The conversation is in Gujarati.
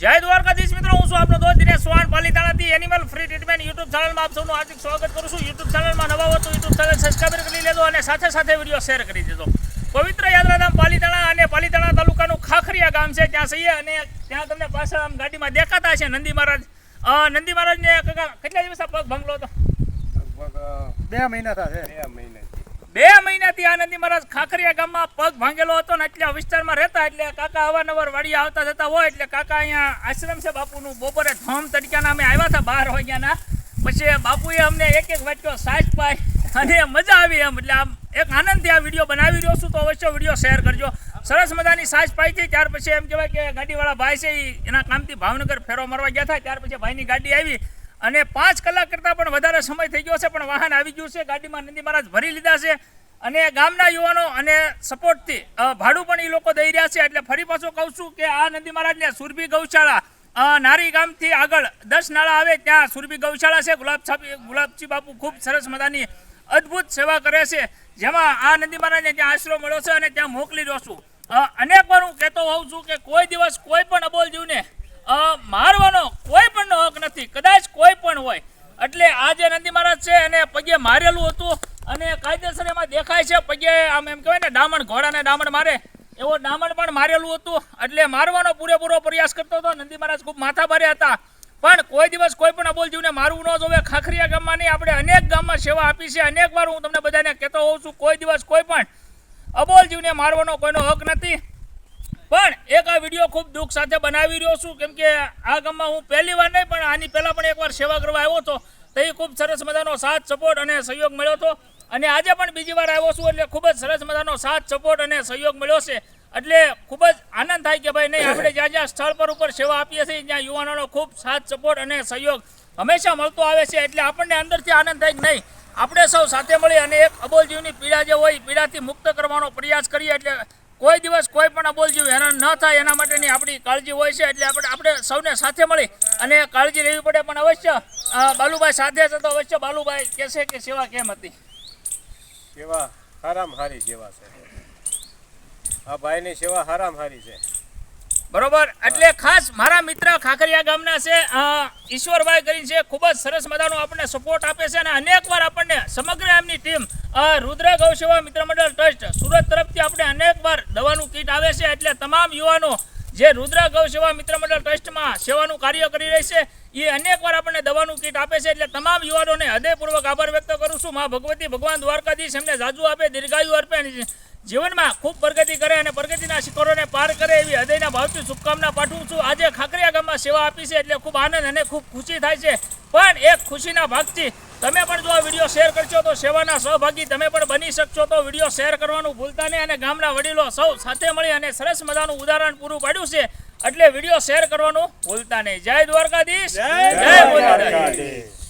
જય દ્વારકાધીશ મિત્રો હું છું આપનો દોસ્ત દિનેશ સોહાન પાલીતાણાથી એનિમલ ફ્રી ટ્રીટમેન્ટ યુટ્યુબ ચેનલમાં આપ સૌનું હાર્દિક સ્વાગત કરું છું. યુટ્યુબ ચેનલમાં નવા હોય તો યુટ્યુબ ચેનલ સબસ્ક્રાઈબ કરી લેજો અને સાથે સાથે વીડિયો શેર કરી દેજો. પવિત્ર યાત્રાધામ પાલીતાણા અને પાલીતાણા તાલુકાનું ખાખરિયા ગામ છે. ત્યાં સહીએ અને ત્યાં તમને પાછળ આમ ગાડીમાં દેખાતા છે નંદી મહારાજ. અ, નંદી મહારાજને કેટલા દિવસ પગ ભંગલો હતો? બે મહિના થશે બે મહિને બે મહિનાથી આનંદી મહારાજ ખાખરિયા ગામમાં પગ ભાંગેલો હતો ને એટલે વિસ્તારમાં રહેતા એટલે કાકા અવારનવાર વાડી આવતા જતા હોય એટલે કાકા અહીંયા આશ્રમ છે બાપુનું. બપોરે ધમ તડક્યાના અમે આવ્યા હતા બાર વાગ્યાના પછી બાપુએ અમને એક એક વાટકો સાજ પાઈ અને મજા આવી એમ. એટલે આમ એક આનંદથી આ વીડિયો બનાવી રહ્યો છું, તો અવશ્ય વીડિયો શેર કરજો. સરસ મજાની સાજ પાઈ હતી. ત્યાર પછી એમ કહેવાય કે ગાડીવાળા ભાઈ છે એના કામથી ભાવનગર ફેરો મારવા ગયા હતા. ત્યાર પછી ભાઈની ગાડી આવી. અને પાંચ કલાક કરતાં પણ વધારે સમય થઈ ગયો છે, પણ વાહન આવી ગયું છે. ગાડીમાં નંદી મહારાજ ભરી લીધા છે અને ગામના યુવાનો અને સપોર્ટથી ભાડું પણ એ લોકો દઈ રહ્યા છે. એટલે ફરી પાછું કહું છું કે આ નંદી મહારાજને સુરભી ગૌશાળા નારી ગામથી આગળ દસ નાળા આવે ત્યાં સુરભી ગૌશાળા છે. ગુલાબ ગુલાબજી બાપુ ખૂબ સરસ મજાની અદ્ભુત સેવા કરે છે. જેમાં આ નંદી મહારાજને ત્યાં આશરો મળ્યો છે અને ત્યાં મોકલી દો છું. અનેક વાર હું કહેતો હોઉં છું કે કોઈ દિવસ કોઈ પણ અબોલ જીવને અ, મારવાનો કોઈ પણ હક નથી કદાચ કોઈ પણ હોય એટલે આ છે અને પગે મારેલું હતું અને કાયદેસર એમાં દેખાય છે, પગે આમ એમ કહેવાય ને ડામણ ઘોડાને ડામણ મારે. એવો ડામણ પણ મારેલું હતું, એટલે મારવાનો પૂરેપૂરો પ્રયાસ કરતો હતો. નંદી મહારાજ ખૂબ માથાભારે હતા. પણ કોઈ દિવસ કોઈ પણ અબોલજીવને મારવું ન જોવે. ખાખરિયા ગામમાં નહીં, આપણે અનેક ગામમાં સેવા આપી છે. અનેક વાર હું તમને બધાને કહેતો હોઉં છું, કોઈ દિવસ કોઈ પણ અબોલ જીવને મારવાનો કોઈનો હક નથી. પણ એક આ વીડિયો ખૂબ દુઃખ સાથે બનાવી રહ્યો છું. કેમ કે આ ગામમાં હું પહેલી વાર નહીં, પણ આની પહેલાં પણ એકવાર સેવા કરવા આવ્યો હતો. તો ખૂબ સરસ મજાનો સાથ સપોર્ટ અને સહયોગ મળ્યો હતો. અને આજે પણ બીજી વાર આવ્યો છું એટલે ખૂબ જ સરસ મજાનો સાથ સપોર્ટ અને સહયોગ મળ્યો છે. એટલે ખૂબ જ આનંદ થાય કે ભાઈ નહીં, આપણે જ્યાં જ્યાં સ્થળ પર ઉપર સેવા આપીએ છીએ, ત્યાં યુવાનોનો ખૂબ સાથ સપોર્ટ અને સહયોગ હંમેશા મળતો આવે છે. એટલે આપણને અંદરથી આનંદ થાય કે નહીં, આપણે સૌ સાથે મળી અને એક અબોલજીવની પીડા જે હોય પીડાથી મુક્ત કરવાનો પ્રયાસ કરીએ. એટલે કોઈ દિવસ કોઈ પણ અબોલજીવ હેરાન ન થાય, એના માટેની આપણી કાળજી હોય છે, એટલે આપણે આપણે સૌને સાથે મળી અને કાળજી લેવી પડે, પણ અવશ્ય બાલુભાઈ સાથે છે તો અવશ્ય બાલુભાઈ કહેશે કે સેવા કેમ હતી? સેવા હારામ હારી સેવા છે. આ ભાઈની સેવા હારામ હારી છે. બરોબર? એટલે ખાસ મારા મિત્ર ખાખરિયા ગામના છે ઈશ્વરભાઈ કરીને છે ખૂબ જ સરસ મજાનો આપણને સપોર્ટ આપે છે અને અનેક વાર આપણને સમગ્ર એમની ટીમ રુદ્ર ગૌસેવા મિત્ર મંડળ ટ્રસ્ટ સુરત તરફથી આપણે અનેક વાર દવાનું કીટ આવે છે. એટલે તમામ યુવાનો જે રુદ્ર ગૌસેવા મિત્ર મંડળ ટ્રસ્ટમાં સેવાનું કાર્ય કરી રહી છે એ અનેક વાર આપણને દવાનું કીટ આપે છે. એટલે તમામ યુવાનોને હૃદયપૂર્વક આભાર વ્યક્ત કરું છું. મા ભગવતી ભગવાન દ્વારકાધીશ એમને જાજુ આપે દીર્ઘાયુ અર્પે જીવનમાં ખૂબ પ્રગતિ કરે અને પાર કરે એવી હૃદયના ભાવથી શુભકામના પાઠવું છું. આજે ખાકરિયા ગામમાં સેવા આપી છે એટલે ખૂબ આનંદ અને ખૂબ ખુશી થાય છે. પણ એક ખુશીના ભાગથી તમે પણ જો આ વીડિયો શેર કરશો તો સેવાના સહભાગી તમે પણ બની શકશો. તો વીડિયો શેર કરવાનું ભૂલતા નહીં અને ગામના વડીલો સૌ સાથે મળી અને સરસ મજાનું ઉદાહરણ પૂરું પાડ્યું છે. એટલે વીડિયો શેર કરવાનું ભૂલતા નહીં. જય દ્વારકાધીશ. જય દ્વારકાધીશ.